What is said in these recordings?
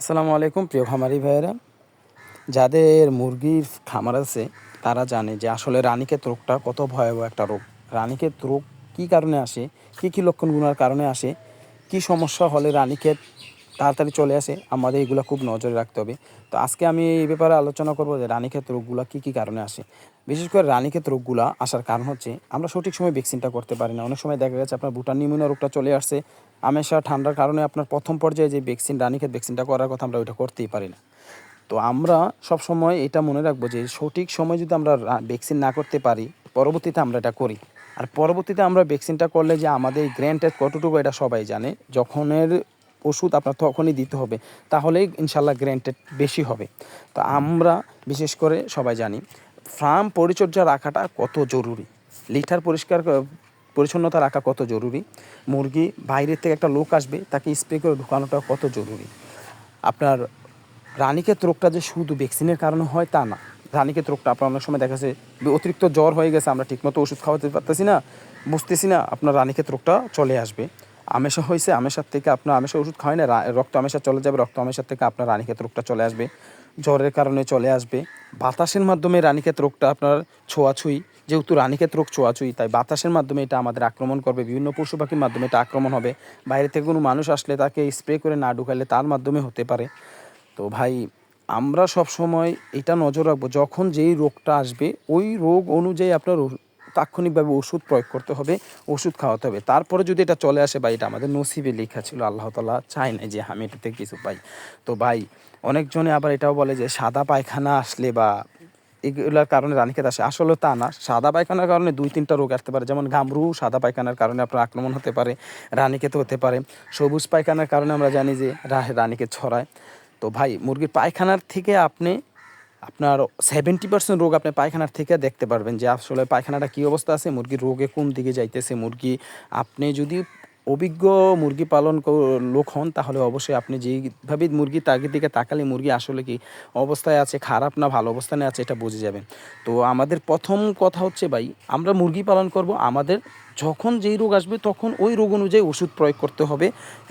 আসসালামু আলাইকুম, প্রিয় খামারি ভাইয়েরা। যাদের মুরগির খামার আছে, তারা জানে যে আসলে রানীক্ষেত রোগটা কত ভয়াবহ একটা রোগ। রানীক্ষেত রোগ কী কারণে আসে, কী কী লক্ষণগুলোর কারণে আসে, কী সমস্যা হলে রানীক্ষেত তাড়াতাড়ি চলে আসে, আমাদের এগুলো খুব নজরে রাখতে হবে। তো আজকে আমি এই ব্যাপারে আলোচনা করব যে রানীক্ষেত রোগগুলো কী কী কারণে আসে। বিশেষ করে রানীক্ষেত রোগগুলো আসার কারণ হচ্ছে, আমরা সঠিক সময় ভ্যাকসিনটা করতে পারি না। অনেক সময় দেখা গেছে আপনার ভুটান নিউমোনিয়া রোগটা চলে আসছে আমেশা, ঠান্ডার কারণে আপনার প্রথম পর্যায়ে যে ভ্যাকসিন রানীক্ষেত ভ্যাকসিনটা করার কথা আমরা ওইটা করতেই পারি না। তো আমরা সব সময় এটা মনে রাখব যে সঠিক সময় যদি আমরা ভ্যাকসিন না করতে পারি, পরবর্তীতে আমরা এটা করি। আর পরবর্তীতে আমরা ভ্যাকসিনটা করলে যে আমাদের গ্র্যান্টেড কতটুকু এটা সবাই জানে, যখনের ওষুধ আপনার তখনই দিতে হবে, তাহলেই ইনশাল্লাহ গ্র্যান্টেড বেশি হবে। তো আমরা বিশেষ করে সবাই জানি, ফার্ম পরিচর্যা রাখাটা কত জরুরি। লিটার পরিষ্কার পরিচ্ছন্নতা রাখা কত জরুরি? মুরগি বাইরের থেকে একটা লোক আসবে, তাকে স্প্রে করে ঢুকানোটা কত জরুরি? আপনার রানীক্ষেত রোগটা যে শুধু ভ্যাকসিনের কারণে হয় তা না, রানীক্ষেত রোগটা আপনার অনেক সময় দেখা যাচ্ছে অতিরিক্ত জ্বর হয়ে গেছে, আমরা ঠিকমতো ওষুধ খাওয়াতে পারতেছি না, বুঝতেছি না আপনার রানীক্ষেত রোগটা চলে আসবে। আমেশা হয়েছে, আমেশার থেকে আপনার, আমেশা ওষুধ খাওয়াই না রক্ত আমেশা চলে যাবে, রক্ত আমেশার থেকে আপনার রানীক্ষেত রোগটা চলে আসবে, জ্বরের কারণে চলে আসবে। বাতাসের মাধ্যমে রানীক্ষেত রোগটা আপনার ছোঁয়াছুঁই যেহেতু রানীক্ষেত রোগ ছোঁয়াছুঁই তাই বাতাসের মাধ্যমে এটা আমাদের আক্রমণ করবে, বিভিন্ন পশু পাখির মাধ্যমে এটা আক্রমণ হবে। বাইরে থেকে কোনো মানুষ আসলে তাকে স্প্রে করে না ঢুকাইলে তার মাধ্যমে হতে পারে। তো ভাই, আমরা সব সময় এটা নজর রাখব, যখন যেই রোগটা আসবে, ওই রোগ অনুযায়ী আপনার তাৎক্ষণিকভাবে ওষুধ প্রয়োগ করতে হবে, ওষুধ খাওয়াতে হবে। তারপরে যদি এটা চলে আসে বা এটা আমাদের নসিবে লেখা ছিল, আল্লাহ তালা চায় না যে আমি এটাতে কিছু পাই। তো ভাই, অনেকজনে আবার এটাও বলে যে সাদা পায়খানা আসলে বা এগুলোর কারণে রানীক্ষেত আসে। আসলে তা না, সাদা পায়খানার কারণে দুই তিনটা রোগ আসতে পারে। যেমন ঘামরু, সাদা পায়খানার কারণে আপনার আক্রমণ হতে পারে রানীক্ষেত হতে পারে। সবুজ পায়খানার কারণে আমরা জানি যে রা- রানীক্ষেত ছড়ায়। তো ভাই, মুরগির পায়খানার থেকে আপনি, আপনার সেভেন্টি পার্সেন্ট রোগ আপনি পায়খানার থেকে দেখতে পারবেন যে আসলে পায়খানাটা কী অবস্থা আছে, মুরগির রোগে কোন দিকে যাইতেছে। মুরগি, আপনি যদি অভিজ্ঞ মুরগি পালন লোক হন, তাহলে অবশ্যই আপনি যেইভাবে মুরগি তাকে দিকে তাকালে মুরগি আসলে কি অবস্থায় আছে, খারাপ না ভালো অবস্থানে আছে, এটা বুঝে যাবেন। তো আমাদের প্রথম কথা হচ্ছে ভাই, আমরা মুরগি পালন করব, আমাদের যখন যেই রোগ আসবে তখন ওই রোগ অনুযায়ী ওষুধ প্রয়োগ করতে হবে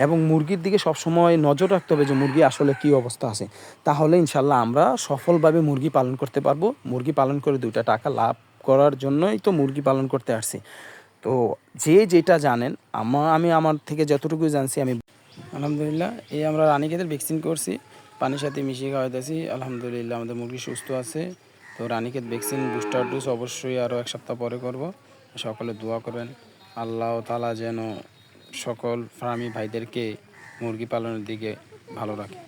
এবং মুরগির দিকে সবসময় নজর রাখতে হবে যে মুরগি আসলে কী অবস্থা আছে। তাহলে ইনশাল্লাহ আমরা সফলভাবে মুরগি পালন করতে পারব। মুরগি পালন করে দুইটা টাকা লাভ করার জন্যই তো মুরগি পালন করতে আসছি। তো যে যেটা জানেন, আমা, আমি আমার থেকে যতটুকু জানছি আমি আলহামদুলিল্লাহ, এই আমরা রানীক্ষেতের ভ্যাকসিন করছি, পানির সাথে মিশিয়ে খাওয়াইতেছি, আলহামদুলিল্লাহ আমাদের মুরগি সুস্থ আছে, তো রানীক্ষেত ভ্যাকসিন বুস্টার ডোজ অবশ্যই আরও এক সপ্তাহ পরে করব, সকলে দোয়া করবেন, আল্লাহ তালা যেন সকল ফার্মি ভাইদেরকে মুরগি পালনের দিকে ভালো রাখে।